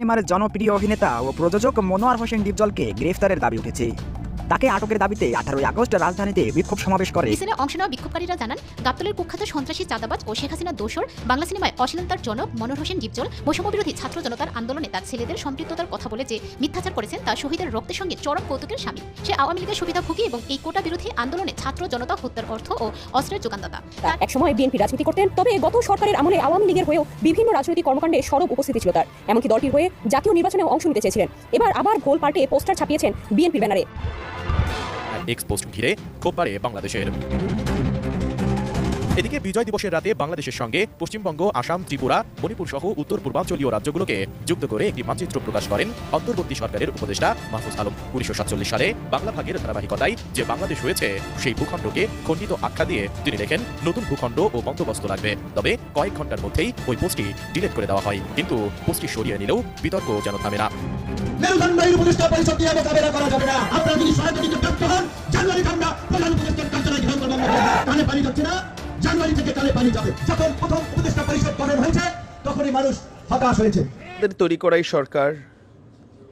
সিনেমার জনপ্রিয় অভিনেতা ও প্রযোজক মনোয়ার হোসেন ডিপজলকে গ্রেফতারের দাবি উঠেছে। তাকে আটকের দাবিতে আঠারোই আগস্ট রাজধানীতে বিক্ষোভ সমাবেশ করে। মিছিলে অংশ নেওয়া বিক্ষোভকারীরা জানান গাবতলের কুখ্যাত সন্ত্রাসী চাঁদাবাজ ও শেখ হাসিনা দোসর বাংলা সিনেমায় অশ্লীলতার জনক মনোহর হোসেন ডিপজল বৈষম্য বিরোধী ছাত্র জনতার আন্দোলনে তার ছেলেদের সম্পৃক্ততার কথা বলে যে মিথ্যাচার করেছেন তা শহীদের রক্তের সঙ্গে চরম কৌতুকের সামিল সে আওয়ামী লীগের সুবিধা সুবিধাভোগী এবং এই কোটা বিরোধী আন্দোলনে ছাত্র জনতা হত্যার অর্থ ও অস্ত্রের যোগানদাতা। এক সময় বিএনপি রাজনীতি করতেন তবে গত সরকারের আমলে আওয়ামী লীগের হয়েও বিভিন্ন রাজনৈতিক কর্মকাণ্ডে সরব উপস্থিতি ছিল তার। এমনকি দলটির হয়ে জাতীয় নির্বাচনেও অংশ নিতে চেয়েছিলেন। এবার আবার গোল পাল্টে পোস্টার ছাপিয়েছেন বিএনপির ব্যানারে। এক্সপোস্ট ঘিরে ক্ষোভ বাড়ে বাংলাদেশের এদিকে বিজয় দিবসের রাতে বাংলাদেশের সঙ্গে পশ্চিমবঙ্গ, আসাম, ত্রিপুরা, মণিপুর সহ উত্তর পূর্বাঞ্চলীয় রাজ্যগুলোকে যুক্ত করে একটি মানচিত্র প্রকাশ করেন অন্তর্বর্তী সরকারের উপদেষ্টা মাহফুজ আলম। উনিশশো সাতচল্লিশ সালে বাংলা ভাগের ধারাবাহিকতায় যে বাংলাদেশ হয়েছে, সেই ভূখণ্ডকে খণ্ডিত আখ্যা দিয়ে তিনি লেখেন, নতুন ভূখণ্ড ও বন্দোবস্ত লাগবে। তবে কয়েক ঘণ্টার মধ্যেই ওই পোস্টটি ডিলিট করে দেওয়া হয়। কিন্তু পোস্টটি সরিয়ে নিলেও বিতর্ক যেন থামে না। মেরুদণ্ডের উপদেষ্টা পরিষদ মোকাবেলা করা যাবে না। আপনারা যদি হন, জানুয়ারি প্রধান উপদেষ্টার কার্যালয় পানি যাচ্ছে না। জানুয়ারি থেকে কানে পানি যাবে। যখন প্রথম উপদেষ্টা পরিষদ গঠন হয়েছে তখনই মানুষ হতাশ হয়েছে। তৈরি করাই সরকার।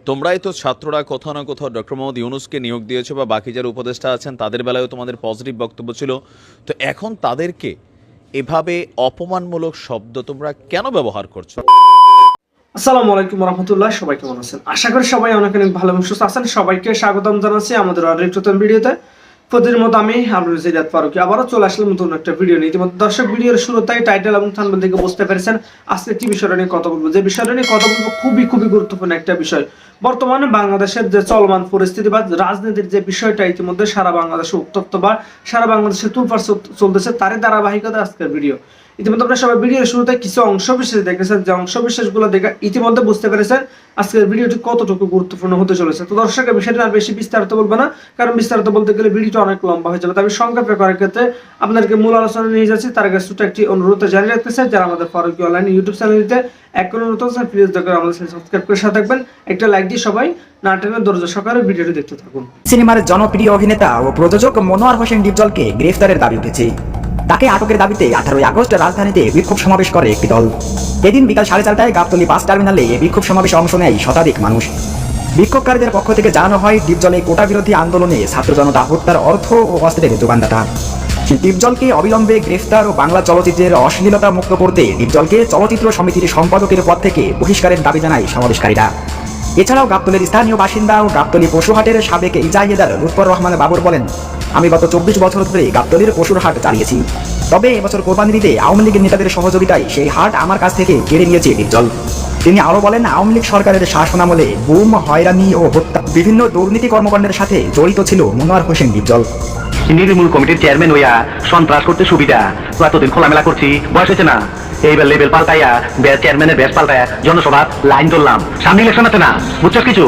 তোমরাই তো ছাত্ররা কোথাও না কোথাও ডক্টর মোহাম্মদ ইউনুসকে নিয়োগ দিয়েছ বা বাকি যারা উপদেষ্টা আছেন তাদের বেলায়ও তোমাদের পজিটিভ বক্তব্য ছিল। তো এখন তাদেরকে এভাবে অপমানমূলক শব্দ তোমরা কেন ব্যবহার করছ? আসসালামু আলাইকুম রহমতুল্লাহ সবাই কেমন আছেন? আশা করি সবাই অনেক অনেক ভালো এবং সুস্থ আছেন। সবাইকে স্বাগতম জানাচ্ছি আমাদের আরেক নতুন ভিডিওতে। প্রতিদিন মতো আমি আপনার ফারুকি আবারও চলে আসলাম নতুন একটা ভিডিও নিয়ে। ইতিমধ্যে দর্শক ভিডিওর শুরুতেই টাইটেল এবং থেকে বুঝতে পেরেছেন আজকে কি বিষয়টা নিয়ে কথা বলব। যে বিষয়টা নিয়ে কথা বলব খুবই খুবই গুরুত্বপূর্ণ একটা বিষয়। বর্তমানে বাংলাদেশের যে চলমান পরিস্থিতি বা রাজনীতির যে বিষয়টা ইতিমধ্যে সারা বাংলাদেশে উত্তপ্ত বা সারা বাংলাদেশে তুলফার চলতেছে, তারই ধারাবাহিকতা আজকের ভিডিও ইতিমধ্যে আপনারা সবাই ভিডিওর শুরুতে কিছু অংশ বিশেষ দেখেছেন, যে অংশ বিশেষগুলো দেখে ইতিমধ্যে বুঝতে পেরেছেন আজকের ভিডিওটি কতটুকু গুরুত্বপূর্ণ হতে চলেছে। তো দর্শকের বিষয়টা আর বেশি বিস্তারিত বলব না, কারণ বিস্তারিত বলতে গেলে ভিডিওটা অনেক লম্বা হয়ে যাবে। তবে সংক্ষেপে করার ক্ষেত্রে আপনাদেরকে মূল আলোচনা নিয়ে যাচ্ছি। তার কাছে ছোট একটি অনুরোধ জারি রাখতে চাই যারা আমাদের ফারুকি অনলাইন ইউটিউব চ্যানেলটিতে এক কোনো নতুন প্লিজ দয়া আমাদের সাবস্ক্রাইব করে সাথে থাকবেন। একটা লাইক দিয়ে সবাই সিনেমার জনপ্রিয় অভিনেতা ও প্রযোজক মনোয়ার হোসেন ডিপজলকে গ্রেফতারের দাবি উঠেছে। তাকে আটকের দাবিতে আঠারোই আগস্ট রাজধানীতে বিক্ষোভ সমাবেশ করে একটি দল। এদিন বিকাল সাড়ে চারটায় গাবতলী বাস টার্মিনালে বিক্ষোভ সমাবেশে অংশ নেয় শতাধিক মানুষ। বিক্ষোভকারীদের পক্ষ থেকে জানানো হয় ডিপজলে কোটা বিরোধী আন্দোলনে ছাত্র জনতা হত্যার অর্থ ও অস্ত্রের যোগানদাতা। ডিপজলকে অবিলম্বে গ্রেফতার ও বাংলা চলচ্চিত্রের অশ্লীলতা মুক্ত করতে ডিপজলকে চলচ্চিত্র সমিতির সম্পাদকের পদ থেকে বহিষ্কারের দাবি জানায় সমাবেশকারীরা। এছাড়াও গাবতলের স্থানীয় বাসিন্দা ও গাবতলী পশুহাটের সাবেক ইজাহিদার লুৎফর রহমান বাবুর বলেন আমি গত চব্বিশ বছর ধরে গাবতলির পশুর হাট চালিয়েছি। তবে এবছর কোরবানি দিতে আওয়ামী লীগের নেতাদের সহযোগিতায় সেই হাট আমার কাছ থেকে কেড়ে নিয়েছে ডিপজল তিনি আরও বলেন আওয়ামী লীগ সরকারের শাসনামলে বুম হয়রানি ও হত্যা বিভিন্ন দুর্নীতি কর্মকাণ্ডের সাথে জড়িত ছিল মনোয়ার হোসেন ডিপজল নির্মূল কমিটির চেয়ারম্যান হইয়া সন্ত্রাস করতে সুবিধা। তো এতদিন খোলামেলা করছি বয়স হয়েছে না। এইবার লেভেল পাল্টাইয়া চেয়ারম্যানের ব্যাস পাল্টাইয়া জনসভার লাইন ধরলাম। সামনে ইলেকশন আছে না বুঝছস কিছু?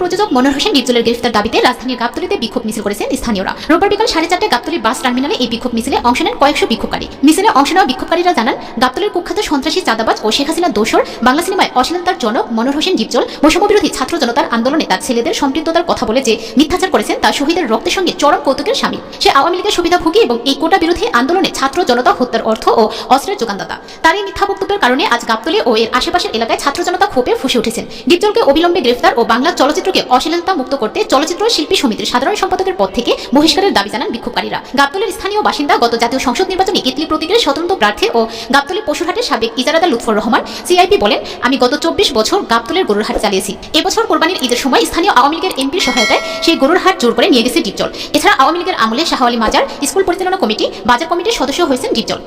প্রযোজক মনোহর হোসেন ডিপজলের গ্রেফতার দাবিতে রাজধানীর গাবতলীতে বিক্ষোভ মিছিল করেছেন স্থানীয়রা। রোববার বিকাল সাড়ে চারটায় গাবতলীর বাস টার্মিনালে এই বিক্ষোভ মিছিলে অংশ নেন কয়েকশো বিক্ষোভকারী। মিছিলে অংশ নেওয়া বিক্ষোভকারীরা জানান, গাবতলীর কুখ্যাত সন্ত্রাসী চাঁদাবাজ ও শেখ হাসিনা দোসর বাংলা সিনেমায় অশ্লীলতার জনক মনোহর হোসেন ডিপজল বৈষম্য বিরোধী ছাত্র জনতার আন্দোলনে তার ছেলেদের সম্পৃক্ততার কথা বলে যে মিথ্যাচার করেছেন তা শহীদের রক্তের সঙ্গে চরম কৌতুকের সামিল সে আওয়ামী লীগের সুবিধাভোগী এবং এই কোটা বিরোধী আন্দোলনে ছাত্র জনতা হত্যার অর্থ ও অস্ত্রের যোগানদাতা। তার এই মিথ্যা বক্তব্যের কারণে আজ গাবতলী ও এর আশেপাশের এলাকায় ছাত্র জনতা ক্ষোভে ফুসে উঠেছেন। ডিপজলকে অবিলম্বে গ্রেফতার ও বাংলা চলচ্চিত্রকে অশ্লীলতা মুক্ত করতে চলচ্চিত্র শিল্পী সমিতির সাধারণ সম্পাদকের পদ থেকে বহিষ্কারের দাবি জানান বিক্ষোভকারীরা। গাবতলের স্থানীয় বাসিন্দা গত জাতীয় সংসদ নির্বাচনে ইতলি প্রতীকের স্বতন্ত্র প্রার্থী ও গাবতলী পশুরহাটের সাবেক ইজারাদা লুৎফর রহমান, সিআইপি বলেন, আমি গত চব্বিশ বছর গাবতলের গরুর হাট চালিয়েছি। এবছর কোরবানির ঈদের সময় স্থানীয় আওয়ামী লীগের এমপির সহায়তায় সেই গরুর হাট জোর করে নিয়ে গেছে ডিপজল। এছাড়া আওয়ামী লীগের আমলে শাহওয়ালি মাজার স্কুল পরিচালনা কমিটি, বাজার কমিটির সদস্য হয়েছেন ডিপজল।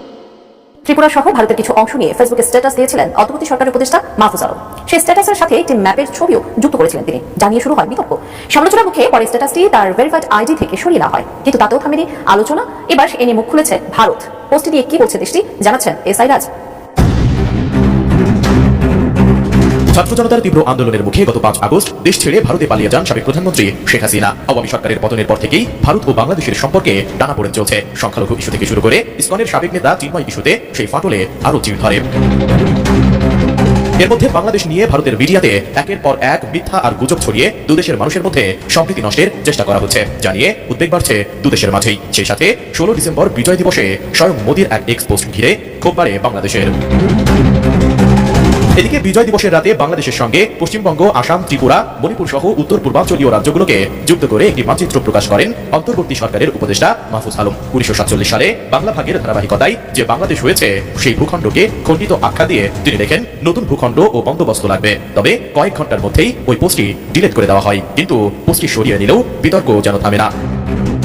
ত্রিপুরা সহ ভারতের কিছু অংশ নিয়ে ফেসবুকে স্ট্যাটাস দিয়েছিলেন অন্তর্বর্তী সরকারের উপদেষ্টা মাহফুজ আলম। সেই স্ট্যাটাসের সাথে একটি ম্যাপের ছবিও যুক্ত করেছিলেন তিনি। জানিয়ে শুরু হয় বিতর্ক। সমালোচনার মুখে পরে স্ট্যাটাসটি তার ভেরিফাইড আইডি থেকে সরিয়ে নেওয়া হয়। কিন্তু তাতেও থামেনি আলোচনা। এবার এ নিয়ে মুখ খুলেছে ভারত। পোস্টটি দিয়ে কি বলছে দেশটি? জানাচ্ছেন এস আই রাজ ছাত্র জনতার তীব্র আন্দোলনের মুখে গত পাঁচ আগস্ট দেশ ছেড়ে ভারতে পালিয়ে যান সাবেক প্রধানমন্ত্রী শেখ হাসিনা। আওয়ামী সরকারের পতনের পর থেকেই ভারত ও বাংলাদেশের সম্পর্কে টানাপোড়েন চলছে। সংখ্যালঘু ইস্যু থেকে শুরু করে ইসকনের সাবেক নেতা চিন্ময় ইস্যুতে সেই ফাটলে আরও চির ধরে। এর মধ্যে বাংলাদেশ নিয়ে ভারতের মিডিয়াতে একের পর এক মিথ্যা আর গুজব ছড়িয়ে দুদেশের মানুষের মধ্যে সম্প্রীতি নষ্টের চেষ্টা করা হচ্ছে। জানিয়ে উদ্বেগ বাড়ছে দুদেশের মাঝেই। সেই সাথে ষোলো ডিসেম্বর বিজয় দিবসে স্বয়ং মোদীর এক এক্স পোস্ট ঘিরে ক্ষোভ বাড়ে বাংলাদেশের। এদিকে বিজয় দিবসের রাতে বাংলাদেশের সঙ্গে পশ্চিমবঙ্গ, আসাম, ত্রিপুরা, মণিপুর সহ উত্তর পূর্বাঞ্চলীয় রাজ্যগুলোকে যুক্ত করে একটি মানচিত্র প্রকাশ করেন অন্তর্বর্তী সরকারের উপদেষ্টা মাহফুজ আলম। উনিশশো সাতচল্লিশ সালে বাংলা ভাগের ধারাবাহিকতায় যে বাংলাদেশ হয়েছে, সেই ভূখণ্ডকে খণ্ডিত আখ্যা দিয়ে তিনি লেখেন, নতুন ভূখণ্ড ও বন্দোবস্ত লাগবে, তবে কয়েক ঘণ্টার মধ্যেই ওই পোস্টটি ডিলিট করে দেওয়া হয়। কিন্তু পোস্টটি সরিয়ে নিলেও বিতর্ক যেন থামে না।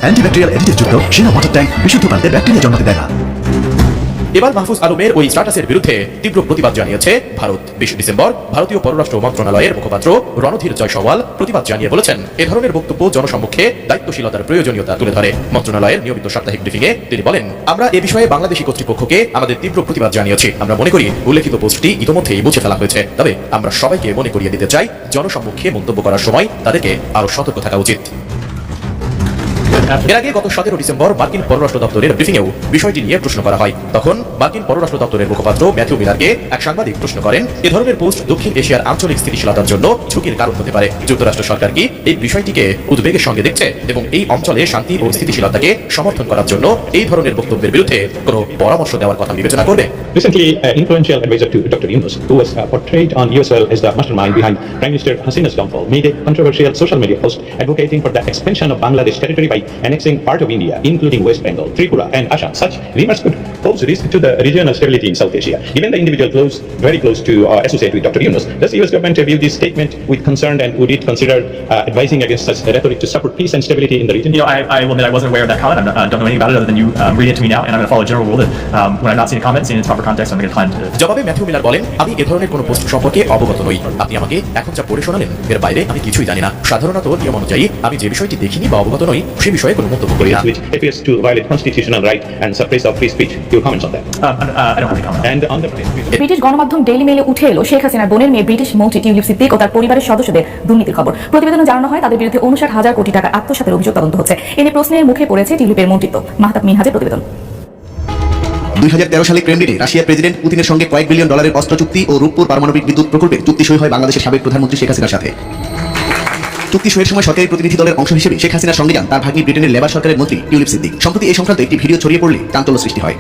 অ্যান্টিব্যাকটেরিয়াল অ্যাডিটিভযুক্ত সেনা, ওয়াটার ট্যাঙ্ক, বিশুদ্ধ পানিতে ব্যাকটেরিয়া জন্মাতে দেয় না। এবার মাহফুজ আলমের ওই স্ট্যাটাসের বিরুদ্ধে তীব্র প্রতিবাদ জানিয়েছে ভারত। বিশ ডিসেম্বর ভারতীয় পররাষ্ট্র মন্ত্রণালয়ের মুখপাত্র রণধীর জয়সওয়াল প্রতিবাদ জানিয়ে বলেছেন, এ ধরনের বক্তব্য জনসম্মুখে দায়িত্বশীলতার প্রয়োজনীয়তা তুলে ধরে। মন্ত্রণালয়ের নিয়মিত সাপ্তাহিক ব্রিফিংয়ে তিনি বলেন, আমরা এ বিষয়ে বাংলাদেশি কর্তৃপক্ষকে আমাদের তীব্র প্রতিবাদ জানিয়েছি। আমরা মনে করি, উল্লেখিত পোস্টটি ইতোমধ্যেই মুছে ফেলা হয়েছে। তবে আমরা সবাইকে মনে করিয়ে দিতে চাই, জনসম্মুখে মন্তব্য করার সময় তাদেরকে আরও সতর্ক থাকা উচিত। এর আগে গত সতেরো ডিসেম্বর মার্কিন পররাষ্ট্র দপ্তরের ব্রিফিংয়েও বিষয়টি নিয়ে প্রশ্ন করা হয় তখন মার্কিন পররাষ্ট্র দপ্তরের মুখপাত্র ম্যাথিউ মিলারকে এক সাংবাদিক প্রশ্ন করেন এ ধরনের পোস্ট দক্ষিণ এশিয়ার আঞ্চলিক স্থিতিশীলতার জন্য ঝুঁকির কারণ হতে পারে যুক্তরাষ্ট্র সরকার কি এই বিষয়টিকে উদ্বেগের সঙ্গে দেখছে এবং এই অঞ্চলে শান্তি ও স্থিতিশীলতাকে সমর্থন করার জন্য এই ধরনের বক্তব্যের বিরুদ্ধে কোনো পরামর্শ দেওয়ার কথা বিবেচনা করবে Recently, uh, influential advisor to Dr. Yunus, who was uh, portrayed on USL as the mastermind behind Prime Minister Hasina's downfall, made a controversial social media post advocating for the expansion of Bangladesh territory by annexing part of India, including West Bengal, Tripura, and Assam. Such remarks could pose risk to the regional stability in South Asia. Given the individual close, very close to uh, associate with Dr. Yunus, does the US government view this statement with concern and would it consider uh, advising against such rhetoric to support peace and stability in the region? You know, I, I will admit I wasn't aware of that comment. I uh, don't know anything about it other than you um, reading it to me now, and I'm going to follow a general rule that um, when I've not seen a comment, seen its proper context, I'm going to decline to. জবাবে Matthew Miller বলেন আমি এ ধরনের কোনো post সম্পর্কে অবগত নই আপনি আমাকে এখন যা পড়ে শোনালেন এর বাইরে আমি কিছুই জানি না সাধারণত নিয়ম অনুযায়ী আমি যে বিষয়টি দেখিনি বা অবগত নই সে বিষয়ে কোনো মন্তব্য করি না which appears to violate constitutional right and suppress of free speech. Your comments on that? Um, uh, I don't have any comment. And on the British গণমাধ্যম ডেইলি মেলে উঠে এলো শেখ হাসিনার বোনের মেয়ে ব্রিটিশ মন্ত্রী টিউলিপ সিদ্দিক ও তার পরিবারের সদস্যদের দুর্নীতির খবর। প্রতিবেদনে জানানো হয় তাদের বিরুদ্ধে উনষাট হাজার কোটি টাকা আত্মসাতের অভিযোগ তদন্ত হচ্ছে। এনে প্রশ্নের মুখে পড়েছে টিউলিপের মন্ত্রিত্ব। মাহতাব মিনহাজের প্রতিবেদন। দুই সালে ক্রেমলিনে রাশিয়ার প্রেসিডেন্ট পুতিনের সঙ্গে কয়েক বিলিয়ন ডলারের অস্ত্র চুক্তি ও রূপপুর পারমাণবিক বিদ্যুৎ প্রকল্পের চুক্তি সই হয় বাংলাদেশের সাবেক প্রধানমন্ত্রী শেখ হাসিনার সাথে। চুক্তি সইয়ের সময় সরকারি প্রতিনিধি দলের অংশ হিসেবে শেখ হাসিনার সঙ্গে যান। তার ভাগ্নি ব্রিটেনের লেবার সরকারের মন্ত্রী টিউলিপ সিদ্দিক। সম্প্রতি এই সংক্রান্ত একটি ভিডিও ছড়িয়ে পড়লে চাঞ্চল্য সৃষ্টি হয়।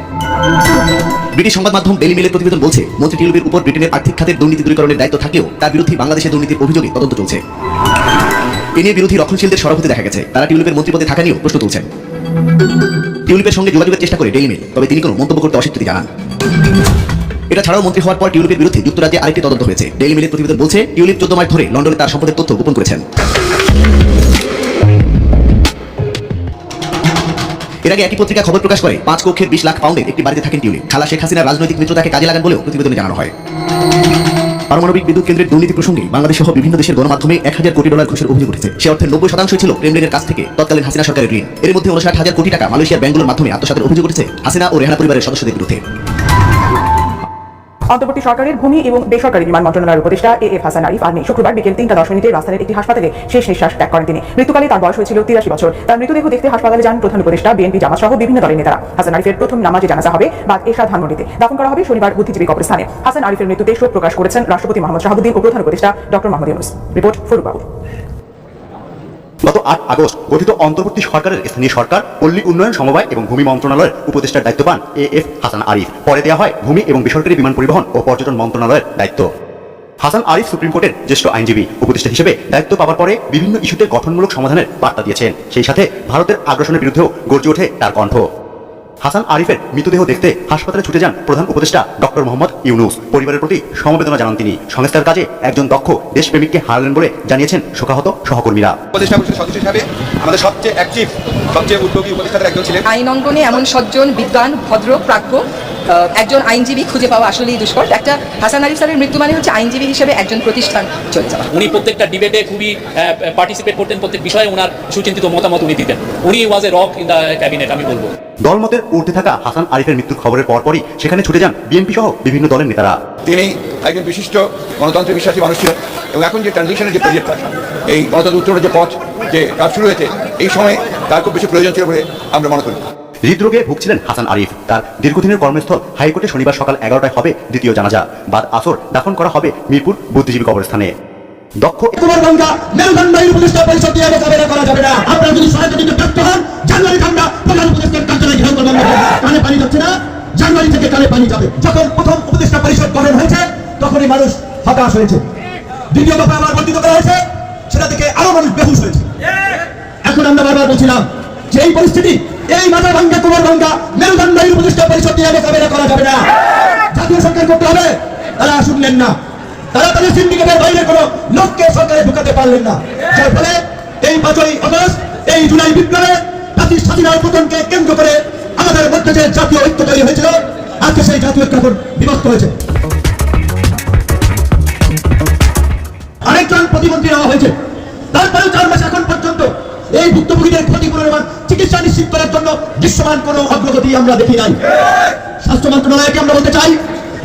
ব্রিটিশ সংবাদ মাধ্যম ডেলি মেলের প্রতিবেদন বলছে, মন্ত্রী টিউলিপের উপর ব্রিটেনের আর্থিক খাতের দুর্নীতি দূরীকরণের দায়িত্ব থাকলেও তার বিরুদ্ধে বাংলাদেশের দুর্নীতির অভিযোগে তদন্ত চলছে। এ নিয়ে বিরোধী রক্ষণশীলদের সরব দেখা গেছে। তারা টিউলিপের মন্ত্রীপদে থাকা নিয়েও প্রশ্ন তুলছেন। টিউলিপের সঙ্গে যোগাযোগের চেষ্টা করে ডেইলি মেল তবে তিনি কোনো মন্তব্য করতে অস্বীকৃতি জানান। এটা ছাড়াও মন্ত্রী হওয়ার পর টিউলিপের বিরুদ্ধে যুক্তরাজ্যে আরেকটি তদন্ত হয়েছে। ডেইলি মেলের প্রতিবেদন বলছে, টিউলিপ চোদ্দ মাস ধরে লন্ডনে তার সম্পদের তথ্য গোপন করেছেন। এর আগে একই পত্রিকা খবর প্রকাশ করে, পাঁচ কক্ষের বিশ লাখ পাউন্ডের একটি বাড়িতে থাকেন টিউলিপ। খালা শেখ হাসিনার রাজনৈতিক মিত্রতাকে কাজে লাগান বলেও প্রতিবেদনে জানানো হয়। পারমাণবিক বিদ্যুৎ কেন্দ্রের দুর্নীতি প্রসঙ্গে বাংলাদেশ সহ বিভিন্ন দেশের গণমাধ্যমে এক হাজার কোটি ডলার ঘুষের অভিযোগ উঠেছে। সে অর্থের নব্বই শতাংশ ছিল ক্রেমলিনের কাছ থেকে তৎকালীন হাসিনা সরকারের ঋণ। এর মধ্যে উনষাট হাজার কোটি টাকা মালয়েশিয়ার ব্যাঙ্গুলোর মাধ্যমে আত্মসাতের অভিযোগ উঠেছে হাসিনা ও রেহানা পরিবারের সদস্যদের বিরুদ্ধে। অন্তর্বর্তী সরকারের ভূমি এবং বেসরকারি বিমান মন্ত্রণালয়ের উপদেষ্টা A F Hasan Arif army শুক্রবার বিকেল তিনটা দশ মিনিটে রাজধানীর একটি হাসপাতালে শেষ নিঃশ্বাস ত্যাগ করেন তিনি। মৃত্যুকালে তার বয়স হয়েছিল তিরাশি বছর। তার মৃতদেহ দেখতে হাসপাতালে যান প্রধান উপদেষ্টা বিএনপি জামাত সহ বিভিন্ন দলের নেতারা। হাসান আরিফের প্রথম নামাজে জানাজা হবে বাদ এশা ধানমন্ডিতে। দাফন করা হবে শনিবার বুদ্ধিজীবী কবরস্থানে। হাসান আরিফের মৃত্যুতে শোক প্রকাশ করেছেন রাষ্ট্রপতি মোহাম্মদ শাহাবুদ্দিন ও প্রধান উপদেষ্টা ডক্টর মোহাম্মদ ইউনুস। রিপোর্ট ফরুক গত আট আগস্ট গঠিত অন্তর্বর্তী সরকারের স্থানীয় সরকার, পল্লী উন্নয়ন সমবায় এবং ভূমি মন্ত্রণালয়ের উপদেষ্টার দায়িত্ব পান এ এফ হাসান আরিফ। পরে দেওয়া হয় ভূমি এবং বেসরকারি বিমান পরিবহন ও পর্যটন মন্ত্রণালয়ের দায়িত্ব। হাসান আরিফ সুপ্রিম কোর্টের জ্যেষ্ঠ আইনজীবী, উপদেষ্টা হিসেবে দায়িত্ব পাওয়ার পরে বিভিন্ন ইস্যুতে গঠনমূলক সমাধানের বার্তা দিয়েছেন। সেই সাথে ভারতের আগ্রাসনের বিরুদ্ধেও গর্জে ওঠে তার কণ্ঠ। হাসান আরিফের মৃতদেহ দেখতে হাসপাতালে ছুটে যান প্রধান উপদেষ্টা ডক্টর মোহাম্মদ ইউনুস। পরিবারের প্রতি সমবেদনা জানান তিনি। সংস্থার কাজে একজন দক্ষ দেশপ্রেমিককে হারালেন বলে জানিয়েছেন শোকাহত সহকর্মীরা। উপদেষ্টা পরিষদের সদস্য হিসাবে আমাদের সবচেয়ে অ্যাক্টিভ সবচেয়ে উদ্যোগী উপদেষ্টাদের একজন ছিলেন। আইন অঙ্গনে এমন সজ্জন বিদ্বান ভদ্র প্রাজ্ঞ একজন আইনজীবী খুঁজে পাওয়া আসলেই দুষ্কর। একটা হাসান আরিফ স্যারের মৃত্যু মানে হচ্ছে আইনজীবী হিসেবে একজন প্রতিষ্ঠান চলে যাওয়া। উনি প্রত্যেকটা ডিবেটে খুবই পার্টিসিপেট করতেন প্রত্যেক বিষয়ে ওনার সুচিন্তিত মতামত উনি দিতেন। উনি was a rock in the cabinet আমি বলব। দলমতের উঠতে থাকা হাসান আরিফের মৃত্যুর খবরের পরপরই সেখানে ছুটে যান বিএনপি সহ বিভিন্ন দলের নেতারা। তিনি একজন বিশিষ্ট গণতন্ত্রের বিশ্বাসী মানুষ ছিলেন এবং এখন যে ট্রানজিশনের যে পিরিয়ডটা এই গণতন্ত্র উত্তরের যে পথ যে কাজ শুরু হয়েছে এই সময়ে তার খুব বেশি প্রয়োজন ছিল বলে আমরা মনে করি। হৃদরোগে ভুগছিলেন হাসান আরিফ। তার দীর্ঘদিনের কর্মস্থল হাইকোর্টে শনিবার সকাল এগারোটায় হবে দ্বিতীয় জানাজা। বাদ আসর দাফন করা হবে মিরপুর বুদ্ধিজীবী কবরস্থানে। দক্ষ পরিষদ দিয়ে করা যাবে না। আপনারা যদি ব্যর্থ হন, জানুয়ারি প্রধান উপদেষ্টার কার্যালয় ঘেরাও করব কানে পানি যাচ্ছে না। জানুয়ারি থেকে কানে পানি যাবে। যখন প্রথম উপদেষ্টা পরিষদ গঠন হয়েছে, তখনই মানুষ হতাশ হয়েছে। দ্বিতীয় দফা আবার বর্ধিত করা হয়েছে। সেটা থেকে আরও মানুষ বেহুশ হয়েছে। এখন আমরা বারবার বলছিলাম যে এই পরিস্থিতি এই মাথা ভাঙ্গা, কোমর ভাঙ্গা মেরুদণ্ড এই উপদেষ্টা পরিষদ দিয়ে মোকাবেলা করা যাবে না। জাতীয় সরকার করতে হবে, তারা শুনলেন না। তারা তাদের সিন্ডিকেটের বাইরে কোনো লোককে সরকারে ঢুকাতে পারলেন না। যার ফলে এই পাঁচই আগস্ট এই জুলাই বিপ্লবে জাতির স্বাধীনার পতনকে কেন্দ্র করে আমাদের মধ্যে যে জাতীয় ঐক্য তৈরি হয়েছিল, আজকে সেই জাতীয় ঐক্য এখন বিভক্ত হয়েছে। আরেকজন প্রতিমন্ত্রী নেওয়া হয়েছে। তারপরেও চার মাস এখন এই ভুক্তভোগীদের ক্ষতিপূরণ এবং চিকিৎসা নিশ্চিত করার জন্য দৃশ্যমান কোনো অগ্রগতি আমরা দেখি নাই। স্বাস্থ্য মন্ত্রণালয়কে আমরা বলতে চাই,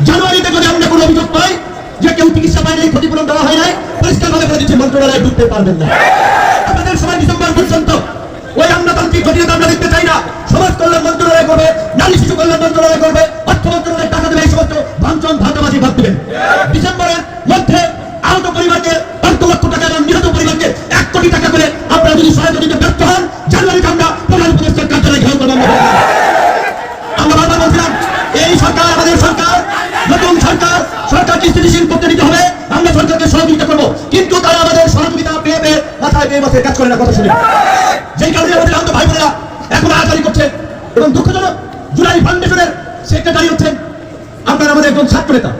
জানুয়ারিতে যদি আমরা কোনো অভিযোগ পাই যে কেউ চিকিৎসা পায় নাই ক্ষতিপূরণ দেওয়া হয় নাই পরিষ্কার ভাবে বলে দিচ্ছে, মন্ত্রণালয় ঢুকতে পারবেন না। আমাদের সময় ডিসেম্বর পর্যন্ত ওই আমলাতান্ত্রিক জটিলতা আমরা দেখতে চাই না। সমাজ কল্যাণ মন্ত্রণালয় করবে, নারী শিশু কল্যাণ মন্ত্রণালয় করবে, অর্থ মন্ত্রণালয় টাকা দেবে, এই সমস্ত ভাঙচন ভাগ দেবেন। ডিসেম্বরের মধ্যে আহত পরিবারকে লক্ষ টাকা এবং নিহত পরিবারকে এক কোটি টাকা করে আপনারা যদি সহায়তা দিতে ব্যর্থ হন জানুয়ারিতে আমরা প্রধান উপদেষ্টার কার্যালয় ঘেরাও করব আমরা বলছিলাম এই সরকার আমাদের সরকার, নতুন সরকার, সরকারকে স্থিতিশীল করতে দিতে হবে, আমরা সরকারকে সহযোগিতা করব। কিন্তু তারা আমাদের সহযোগিতা পেয়ে পেয়ে মাথায় পেয়ে মাথায় কাজ করে না, কথা শুনে। যেই কারণে আমাদের আন্ত ভাই বোনেরা এখন আহাজারি করছে। এবং দুঃখজনক, জুলাই ফাউন্ডেশনের সেক্রেটারি হচ্ছেন আপনার আমাদের একজন ছাত্র নেতা।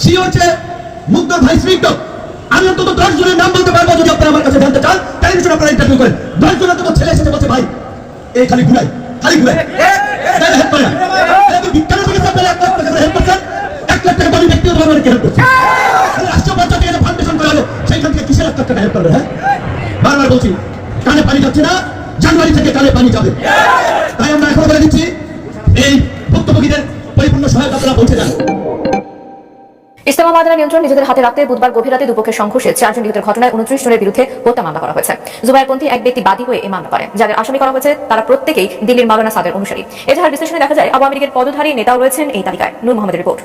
সি হচ্ছে মুগ্ধ ভাই স্নিগ্ধ আমি অন্তত দশ জনের নাম বলতে পারব যদি আপনারা আমার কাছে জানতে চান। তাই জন্য আপনারা ইন্টারভিউ করেন। দশ জন অন্তত ছেলে এসেছে বলছে, ভাই, এই খালি ঘুরাই খালি ঘুরাই। সেইখান থেকে কিসের হ্যাঁ? বলছি পানি যাচ্ছে না থেকে পানি যাবে। তাই আমরা বলে দিচ্ছি, এই পরিপূর্ণ সহায়তা আপনারা পৌঁছে যান। ইসলামাবাদের নিয়ন্ত্রণ নিজেদের হাতে রাখতে বুধবার গভীর রাতে দুপক্ষের সংঘর্ষে চারজন নিহতের ঘটনায় উনত্রিশ জনের বিরুদ্ধে হত্যা মামলা করা হয়েছে। জুবাইরপন্থী এক ব্যক্তি বাদী হয়ে এই মামলা করে যাদের আসামি করা হয়েছে তারা প্রত্যেকেই দিল্লির মাওলানা সাদের অনুসারী। এজাহার বিশ্লেষণে দেখা যায় আওয়ামী লীগের পদধারী নেতাও রয়েছেন এই তালিকায়। নূর মোহাম্মদের রিপোর্ট।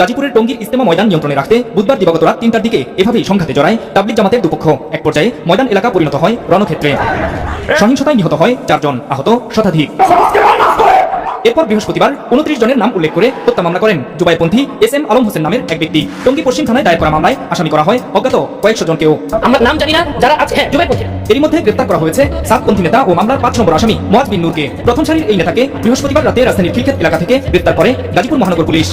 গাজীপুরের টঙ্গীর ইস্তেমা ময়দান নিয়ন্ত্রণে রাখতে বুধবার দিবাগত রাত তিনটার দিকে এভাবেই সংঘাতে জড়ায় তাবলিক জামাতের দুপক্ষ। এক পর্যায়ে ময়দান এলাকা পরিণত হয় রণক্ষেত্রে। সহিংসতায় নিহত হয় চারজন আহত শতাধিক। এরপর বৃহস্পতিবার উনত্রিশ জনের নাম উল্লেখ করে হত্যা মামলা করেন। জুবাইপন্থী এস এম আলম হোসেন নামের এক ব্যক্তি। টঙ্গী পশ্চিম থানায় দায়ের করা মামলায় আসামি করা হয় অজ্ঞাত কয়েকশো জনকেও। আমরা নাম জানি না যারা আছে হ্যাঁ এরই মধ্যে গ্রেপ্তার করা হয়েছে সাতপন্থী নেতা ও মামলার পাঁচ নম্বর আসামি মোয়াজ বিন নূরকে। প্রথম সারির এই নেতাকে বৃহস্পতিবার রাতে রাজধানীর খিলক্ষেত এলাকা থেকে গ্রেপ্তার করে গাজীপুর মহানগর পুলিশ।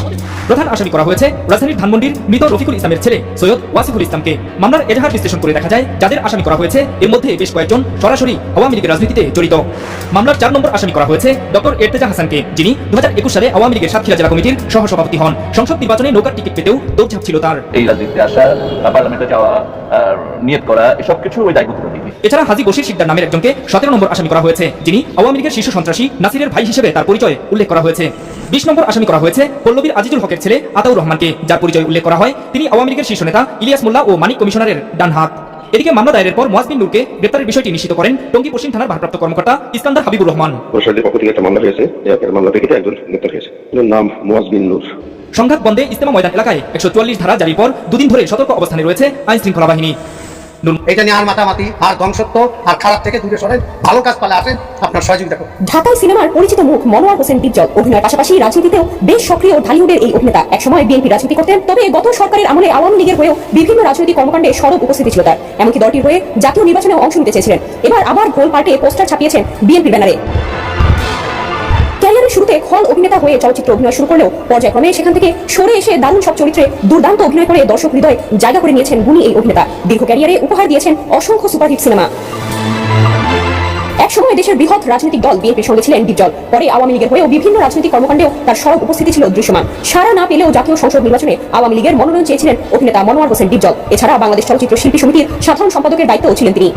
প্রধান আসামি করা হয়েছে রাজধানীর ধানমন্ডির মৃত রফিকুল ইসলামের ছেলে সৈয়দ ওয়াসিফুল ইসলামকে। মামলার এজাহার বিশ্লেষণ করে দেখা যায় যাদের আসামি করা হয়েছে এর মধ্যে বেশ কয়েকজন সরাসরি আওয়ামী লীগের রাজনীতিতে জড়িত। মামলার চার নম্বর আসামি করা হয়েছে ডক্টর এরতেজা হাসানকে। যিনি দু একুশ সালে আওয়ামী লীগের সাতক্ষীরা জেলা কমিটির সহসভাপতি হন। সংসদ নির্বাচনে নৌকার টিকিট পেতেও দৌড়ঝাঁপ ছিল তার। এই রাজনীতিতে আসা পার্লামেন্টে যাওয়া নিয়ত করা এসব কিছু ওই দায়িত্ব এছাড়া হাজি বশির শিকদার নামের একজনকে সতেরো নম্বর আসামি করা হয়েছে যিনি আওয়ামী লীগের শীর্ষ সন্ত্রাসী নাসিরের ভাই হিসেবে তার পরিচয় উল্লেখ করা হয়েছে। বিশ নম্বর আসামি করা হয়েছে পল্লবীর আজিজুল হকের ছেলে আতাউর রহমানকে যার পরিচয় উল্লেখ করা হয়। তিনি আওয়ামী লীগের শীর্ষ নেতা ইলিয়াস মোল্লা ও মানিক কমিশনারের ডান হাত এদিকে মামলা দায়েরের পর মোয়াজবিন নূরকে গ্রেপ্তারের বিষয়টি নিশ্চিত করেন টঙ্গী পশ্চিম থানার ভারপ্রাপ্ত কর্মকর্তা ইস্কান্দার হাবিবুর রহমান। প্রশাসনের পক্ষ থেকে একটা মামলা হয়েছে মামলা থেকে একজন গ্রেপ্তার হয়েছে। নাম মোয়াজ বিন নূর। সংঘাত বন্ধে ইস্তেমা ময়দান এলাকায় একশো চুয়াল্লিশ ধারা জারির পর দুদিন ধরে সতর্ক অবস্থানে রয়েছে আইন শৃঙ্খলা বাহিনী। এটা নিয়ে আর মাতামাতি, আর ধ্বংসত্ব, আর খারাপ থেকে দূরে সরেন ভালো কাজ পালে আসেন আপনার সহযোগিতা করুন। ঢাকায় সিনেমার পরিচিত মুখ মনোয়ার হোসেন ডিপজল অভিনয়ের পাশাপাশি রাজনীতিতেও বেশ সক্রিয় ঢালিউডের এই অভিনেতা। একসময় বিএনপি রাজনীতি করতেন, তবে গত সরকারের আমলে আওয়ামী লীগের হয়েও বিভিন্ন রাজনৈতিক কর্মকাণ্ডে সরব উপস্থিতি ছিল তার। এমনকি দলটির হয়ে জাতীয় নির্বাচনেও অংশ নিতে চেয়েছিলেন। এবার আবার গোল পাল্টে পোস্টার ছাপিয়েছেন বিএনপি ব্যানারে। ক্যারিয়ারের শুরুতে খল অভিনেতা হয়ে চলচ্চিত্র অভিনয় শুরু করলেও পর্যায়ক্রমে সেখান থেকে সরে এসে দারুণ সব চরিত্রে দুর্দান্ত অভিনয় করে দর্শক হৃদয় জায়গা করে নিয়েছেন গুণী এই অভিনেতা। দীর্ঘ ক্যারিয়ারে উপহার দিয়েছেন অসংখ্য সুপারহিট সিনেমা। একসময় দেশের বৃহৎ রাজনৈতিক দল বিএনপির সঙ্গে ছিলেন ডিপজল পরে আওয়ামী লীগের হয়েও বিভিন্ন রাজনৈতিক কর্মকাণ্ডেও তার সরব উপস্থিতি ছিল দৃশ্যমান। সারা না পেলেও জাতীয় সংসদ নির্বাচনে আওয়ামী লীগের মনোনয়ন চেয়েছিলেন অভিনেতা মনোয়ার হোসেন ডিপজল এছাড়া বাংলাদেশ চলচ্চিত্র শিল্পী সমিতির সাধারণ সম্পাদকের দায়িত্বও ছিলেন তিনি।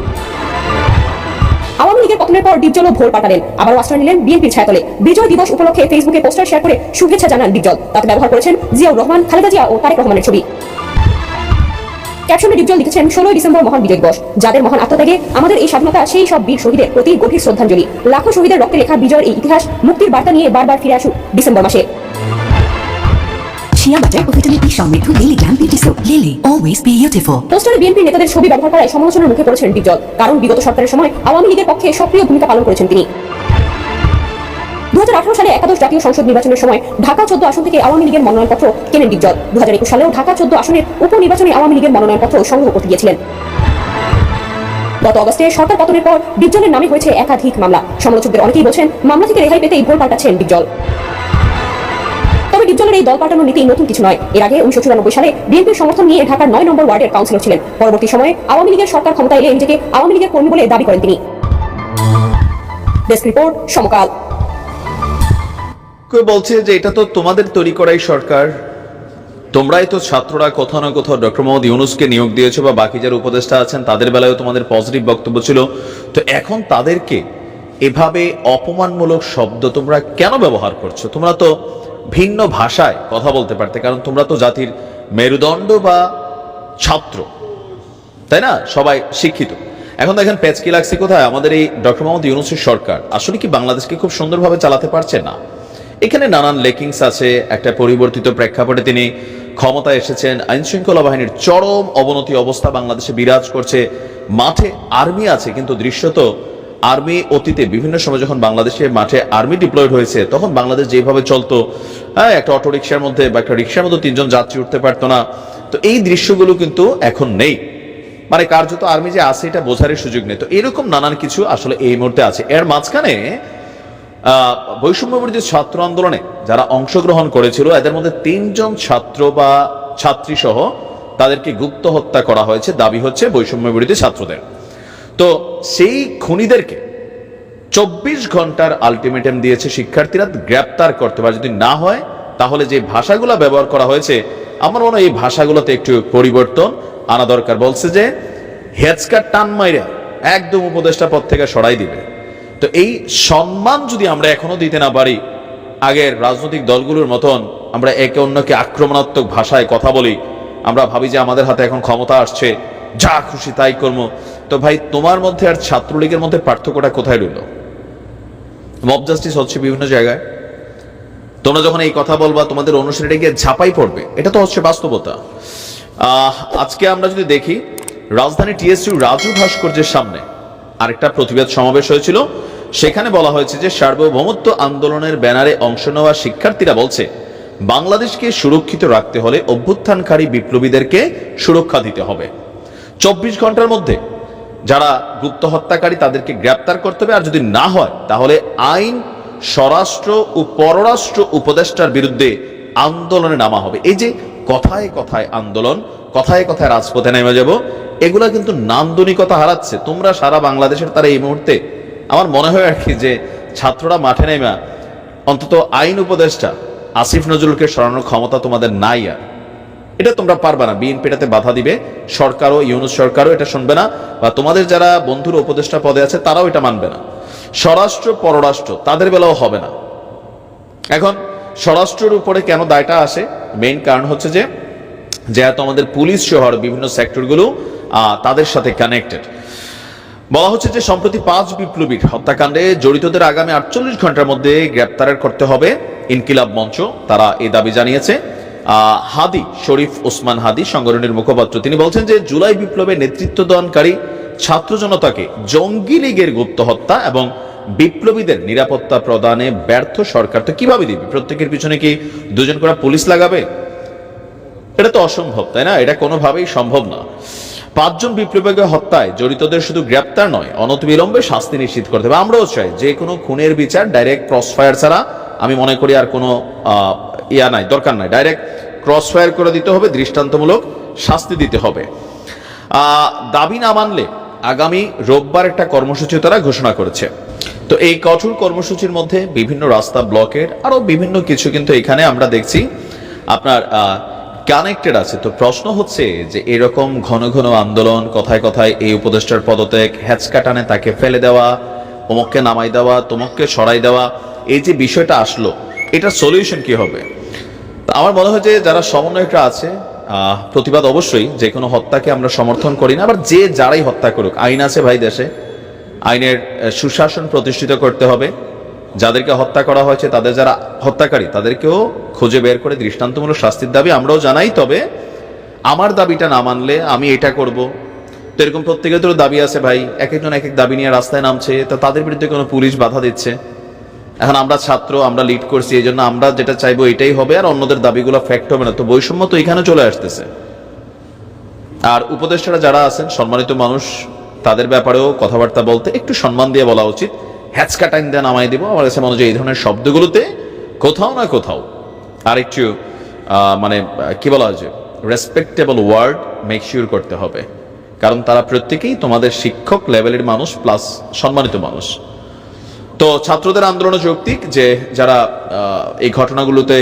আওয়ামী লীগের পতনের পর ডিপজলও ভোর পাঠালেন আবারও আশ্রয় নিলেন বিএনপির ছায়াতলে। বিজয় দিবস উপলক্ষে ফেসবুকে পোস্টার শেয়ার করে শুভেচ্ছা জানান ডিপজল। তাতে ব্যবহার করেছেন জিয়াউর রহমান, খালেদা জিয়া ও তারেক রহমানের ছবি। ক্যাপশনে ডিপজল লিখেছেন, ষোলোই ডিসেম্বর মহান বিজয় দিবস। যাদের মহান আত্মত্যাগে আমাদের এই স্বাধীনতা, সেই সব বীর শহীদের প্রতি গভীর শ্রদ্ধাঞ্জলি। লাখো শহীদের রক্তে লেখা বিজয়ের এই ইতিহাস, মুক্তির বার্তা নিয়ে বারবার ফিরে আসুক ডিসেম্বর মাসে। শিয়া বাটার ও ভিটামিন ই সমৃদ্ধ Lily glam beauty soap Lily always beautiful পোস্টারে বিএনপি নেতাদের ছবি ব্যবহার করায় সমালোচনার মুখে পড়েছেন ডিপজল কারণ বিগত সরকারের সময় আওয়ামী লীগের পক্ষে সক্রিয় ভূমিকা পালন করেছেন তিনি। দুহাজার আঠারো সালে একাদশ জাতীয় সংসদ নির্বাচনের সময় ঢাকা চোদ্দ আসন থেকে আওয়ামী লীগের মনোনয়নপত্র কেনেন ডিপজল দু সালেও ঢাকা চোদ্দ আসনের উপনির্বাচনে আওয়ামী লীগের মনোনয়নপত্র সংগ্রহ করতে গিয়েছিলেন। গত অগস্টে সরকার পতনের পর ডিপজলের নামে হয়েছে একাধিক মামলা। সমালোচকদের অনেকেই বলছেন, মামলা থেকে রেহাই পেতেই ভোট পাল্টাচ্ছেন তবে ডিপজলের এই দল পাল্টানোর নীতি নতুন কিছু নয়। এর আগে উনিশশো চুরানব্বই সালে বিএনপির সমর্থন নিয়ে ঢাকার নয় নম্বর ওয়ার্ডের কাউন্সিলর ছিলেন। পরবর্তী সময়ে আওয়ামী লীগের সরকার ক্ষমতা এলে নিজেকে আওয়ামী লীগের কর্মী বলে দাবি করেন তিনি। Desk report Samakal. কেউ বলছে যে এটা তো তোমাদের তৈরি করাই সরকার। তোমরাই তো ছাত্ররা কোথাও না কোথাও ডক্টর মোহাম্মদ ইউনুসকে নিয়োগ দিয়েছ বা বাকি যারা উপদেষ্টা আছেন তাদের বেলায়ও তোমাদের পজিটিভ বক্তব্য ছিল। তো এখন তাদেরকে এভাবে অপমানমূলক শব্দ তোমরা কেন ব্যবহার করছ? তোমরা তো ভিন্ন ভাষায় কথা বলতে পারতে, কারণ তোমরা তো জাতির মেরুদণ্ড বা ছাত্র। তাই না? সবাই শিক্ষিত। এখন দেখেন পেচকি লাগছে কোথায়? আমাদের এই ডক্টর মোহাম্মদ ইউনুসের সরকার। আসলে কি বাংলাদেশকে খুব সুন্দরভাবে চালাতে পারছে? না। এখানে নানান লেকিংস আছে, একটা পরিবর্তিত প্রেক্ষাপটে তিনি ক্ষমতায় এসেছেন। আইন শৃঙ্খলা বাহিনীর চরম অবনতি অবস্থা বাংলাদেশে বিরাজ করছে। মাঠে আর্মি আছে, কিন্তু দৃশ্যত আর্মি অতীতে বিভিন্ন সময় যখন বাংলাদেশে মাঠে আর্মি ডিপ্লয়েড হয়েছে, তখন বাংলাদেশ যেভাবে চলতো হ্যাঁ একটা অটো রিক্সার মধ্যে বা একটা রিক্সার মধ্যে তিনজন যাত্রী উঠতে পারতো না। তো এই দৃশ্যগুলো কিন্তু এখন নেই। মানে কার্যত আর্মি যে আছে, এটা বোঝার সুযোগ নেই। তো এরকম নানান কিছু আসলে এই মুহূর্তে আছে। এর মাঝখানে বৈষম্যবিরোধী ছাত্র আন্দোলনে যারা অংশগ্রহণ করেছিল, এদের মধ্যে তিনজন ছাত্র বা ছাত্রী সহ তাদেরকে গুপ্ত হত্যা করা হয়েছে। দাবি হচ্ছে বৈষম্য বিরোধী ছাত্রদের। তো সেই খুনিদেরকে চব্বিশ ঘণ্টার আলটিমেটাম দিয়েছে শিক্ষার্থীরা, গ্রেপ্তার করতে পারে যদি না হয়, তাহলে যে ভাষাগুলো ব্যবহার করা হয়েছে, আমার মনে হয় এই ভাষাগুলোতে একটু পরিবর্তন আনা দরকার। বলছে যে হেঁচকার টান মাইরা একদম উপদেষ্টা পদ থেকে সরাই দিবে। তো এই সম্মান যদি আমরা এখনও দিতে না পারি, আগের রাজনৈতিক দলগুলোর মতন আমরা একে অন্যকে আক্রমণাত্মক ভাষায় কথা বলি, আমরা ভাবি যে আমাদের হাতে এখন ক্ষমতা আসছে যা খুশি তাই কর্ম তো ভাই, তোমার মধ্যে আর ছাত্রলীগের মধ্যে পার্থক্যটা কোথায় রইল? মব জাস্টিস হচ্ছে বিভিন্ন জায়গায়। তোমরা যখন এই কথা বলবা, তোমাদের অনুসারীরা গিয়ে ঝাপাই পড়বে। এটা তো হচ্ছে বাস্তবতা। আজকে আমরা যদি দেখি, রাজধানী টিএসইউ রাজু ভাস্কর্যের সামনে আরেকটা প্রতিবাদ সমাবেশ হয়েছিল। সেখানে বলা হয়েছে যে সার্বভৌমত্ব আন্দোলনের ব্যানারে অংশ নেওয়া শিক্ষার্থীরা বলছে, বাংলাদেশকে সুরক্ষিত রাখতে হলে অভ্যুত্থানকারী বিপ্লবীদেরকে সুরক্ষা দিতে হবে। চব্বিশ ঘণ্টার মধ্যে যারা গুপ্ত হত্যাকারী তাদেরকে গ্রেপ্তার করতে হবে, আর যদি না হয়, তাহলে আইন, স্বরাষ্ট্র ও পররাষ্ট্র উপদেষ্টার বিরুদ্ধে আন্দোলনে নামা হবে। এই যে কথায় কথায় আন্দোলন, কথায় কথায় রাজপথে নেমে যাব, এগুলা কিন্তু নান্দনিকতা হারাচ্ছে। তোমরা সারা বাংলাদেশের তারা এই মুহূর্তে, আমার মনে হয় আর কি যে ছাত্ররা মাঠে নেমা, অন্তত আইন উপদেষ্টা আসিফ নজরুলকে সরানোর ক্ষমতা তোমাদের নাই আর। এটা তোমরা পারবে না। বিএনপি এটাতে বাধা দিবে। সরকারও, ইউনুস সরকারও এটা শুনবে না বা তোমাদের যারা বন্ধুর উপদেষ্টা পদে আছে তারাও এটা মানবে না। স্বরাষ্ট্র, পররাষ্ট্র, তাদের বেলাও হবে না। এখন স্বরাষ্ট্রের উপরে কেন দায়টা আসে? মেইন কারণ হচ্ছে যে, যেহেতু আমাদের পুলিশ শহর, বিভিন্ন সেক্টরগুলো তাদের সাথে কানেক্টেড বলা হচ্ছে যে, সম্প্রতি পাঁচ বিপ্লবীর হত্যাকাণ্ডে জড়িতদের আগামী আটচল্লিশ ঘণ্টার মধ্যে গ্রেপ্তারের করতে হবে ইনকিলাব মঞ্চ। তারা এই দাবি জানিয়েছে। হাদি, শরীফ ওসমান হাদি সংগঠনের মুখপাত্র। তিনি বলছেন যে জুলাই বিপ্লবে নেতৃত্ব দানকারী ছাত্র জনতাকে জঙ্গি লীগের গুপ্ত হত্যা এবং বিপ্লবীদের নিরাপত্তা প্রদানে ব্যর্থ সরকার। তো কীভাবে দিবে? প্রত্যেকের পিছনে কি দুজন করে পুলিশ লাগাবে? এটা তো অসম্ভব, তাই না? এটা কোনোভাবেই সম্ভব না। পাঁচজন বিপ্লবীকে হত্যায় জড়িতদের শুধু গ্রেপ্তার নয় অনতিবিলম্বে শাস্তি নিশ্চিত করতে হবে। আমরাও চাই যে কোনো খুনের বিচার, ডাইরেক্ট ক্রস ফায়ার ছাড়া, আমি মনে করি আর কোনো ইয়া নাই, দরকার নাই। ডাইরেক্ট ক্রস ফায়ার করে দিতে হবে, দৃষ্টান্তমূলক শাস্তি দিতে হবে। দাবি না মানলে আগামী রোববার একটা কর্মসূচি তারা ঘোষণা করেছে। তো এই কঠোর কর্মসূচির মধ্যে বিভিন্ন রাস্তা ব্লকের আরও বিভিন্ন কিছু কিন্তু এখানে আমরা দেখছি। আপনার কানেক্টেড আছে। তো প্রশ্ন হচ্ছে যে এরকম ঘন ঘন আন্দোলন, কথায় কথায় এই উপদেষ্টার পদত্যাগ হ্যাচকাটানে তাকে ফেলে দেওয়া, অমুককে নামাই দেওয়া, তমককে সরাই দেওয়া, এই যে বিষয়টা আসলো এটা সলিউশন কি হবে? আমার মনে হয় যে যারা সমন্বয়করা আছে প্রতিবাদ অবশ্যই, যে কোনো হত্যাকে আমরা সমর্থন করি না, আবার যে যারাই হত্যা করুক, আইন আছে ভাই দেশে, আইনের সুশাসন প্রতিষ্ঠিত করতে হবে, যাদেরকে হত্যা করা হয়েছে, তাদের যারা হত্যাকারী, তাদেরকেও খুঁজে বের করে দৃষ্টান্তমূলক শাস্তির দাবি আমরাও জানাই, তবে আমার দাবিটা না মানলে আমি এটা করব। তো এরকম প্রত্যেকের দাবি আছে ভাই, এক একজন এক এক দাবি নিয়ে রাস্তায় নামছে, তো তাদের বিরুদ্ধে কোনো পুলিশ বাধা দিচ্ছে। এখন আমরা ছাত্র, আমরা লিড করছি এই জন্য আমরা যেটা চাইব এটাই হবে, আর অন্যদের দাবিগুলো ফ্যাক্ট হবে না। তো বৈষম্য তো এখানে চলে আসতেছে। আর উপদেষ্টারা যারা আছেন, সম্মানিত মানুষ, তাদের ব্যাপারেও কথাবার্তা বলতে একটু সম্মান দিয়ে বলা উচিত। হ্যাচকা টাইম দিয়ে নামাই দিব, আমার কাছে মনে হয় এই ধরনের শব্দগুলোতে কোথাও না কোথাও আর একটু মানে কি বলা হয়েছে রেসপেক্টেবল ওয়ার্ড মেক শিওর করতে হবে। কারণ তারা প্রত্যেকেই তোমাদের শিক্ষক লেভেলের মানুষ প্লাস সম্মানিত মানুষ। তো ছাত্রদের আন্দোলন যৌক্তিক যে যারা এই ঘটনাগুলোতে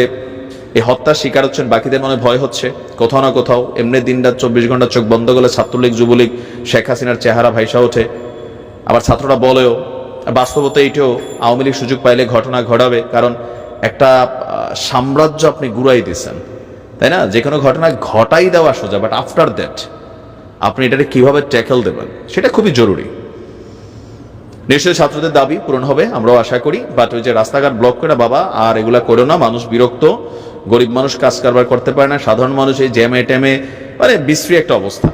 এই হত্যার শিকার হচ্ছেন, বাকিদের মনে ভয় হচ্ছে। কোথাও না কোথাও এমনি দিন রাত চব্বিশ ঘণ্টা চোখ বন্ধ করলে ছাত্রলীগ, যুবলীগ, শেখ হাসিনার চেহারা ভাইসা ওঠে। আবার ছাত্ররা বলেও, বাস্তবতা এইটাও আওয়ামী লীগ সুযোগ পাইলে ঘটনা ঘটাবে, কারণ একটা সাম্রাজ্য আপনি গুড়াই দিয়েছেন। তাই না? যে কোনো ঘটনা ঘটাই দেওয়া সোজা বাট আফটার দ্যাট আপনি এটাকে কীভাবে ট্যাকেল দেবেন, সেটা খুবই জরুরি। নিশ্চয়ই ছাত্রদের দাবি পূরণ হবে, আমরাও আশা করি। বাট ওই যে রাস্তাঘাট ব্লক করে বাবা, আর এগুলা করো না। মানুষ বিরক্ত, গরিব মানুষ কাজ কারবার করতে পারে না, সাধারণ মানুষ এই জ্যামে ট্যামে মানে বিশ্রী একটা অবস্থা।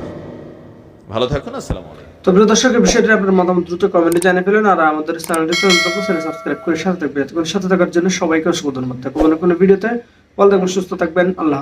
ভালো থাকুন, আসসালামু আলাইকুম। তো প্রিয় দর্শক, এই বিষয়টি আপনার মতামত দ্রুত কমেন্টে জানিয়ে ফেলুন, আর আমাদের চ্যানেলটি সাবস্ক্রাইব করে সাথে থাকবেন। সাথে থাকার জন্য সবাইকে অসংখ্য ধন্যবাদ। কোনো কোনো ভিডিওতে ভালো থাকবেন, সুস্থ থাকবেন। আল্লাহ।